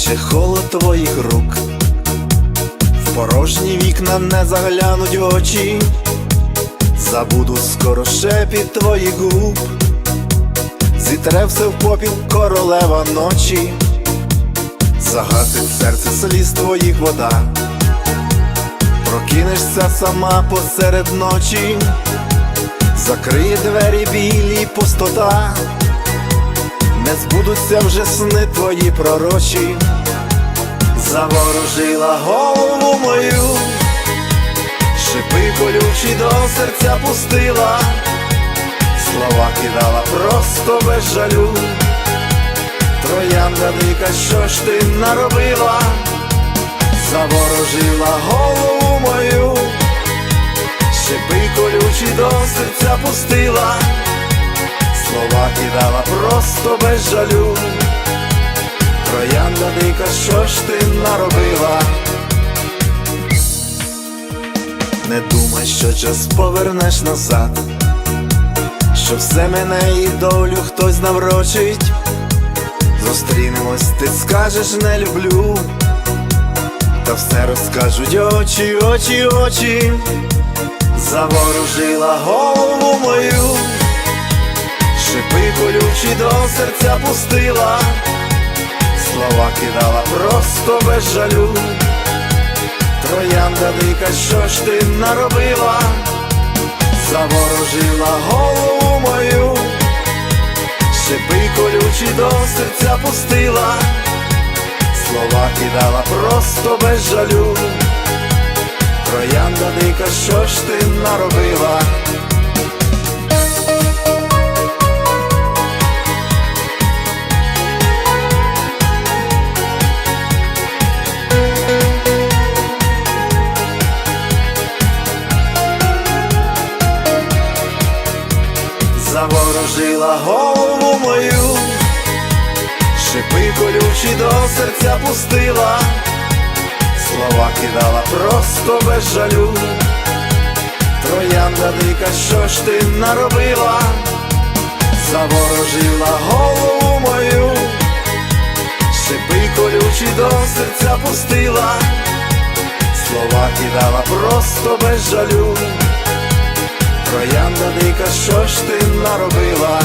ще холод твоїх рук, в порожні вікна не заглянуть очі, забуду скоро шепіт твоїх губ, зітре все в попіл королева ночі, загасить серце сліз твоїх вода, прокинешся сама посеред ночі, закриє двері білі пустота. Не збудуться вже сни твої пророчі заворожила голову мою, шипи колючі до серця пустила, слова кидала просто без жалю. Троянда дика, що ж ти наробила, заворожила голову мою, шипи колючі до серця пустила, слова кидала просто без жалю. Троянда дика, що ж ти наробила? Не думай, що час повернеш назад, що все мене і долю хтось наврочить. Зустрінемось, ти скажеш не люблю, та все розкажуть очі, очі, очі, заворожила голову мою, шипи колючі до серця пустила слова кидала просто без жалю. Троянда дика, що ж ти наробила, заворожила голову мою, шипи колючі до серця пустила, слова кидала просто без жалю. Троянда дика, що ж ти наробила? Заворожила голову мою, шипи колючі до серця пустила, слова кидала просто без жалю. Троянда дика, що ж ти наробила, заворожила голову мою, шипи колючі до серця пустила, слова кидала просто без жалю. Троянда дика, що ж ти наробила?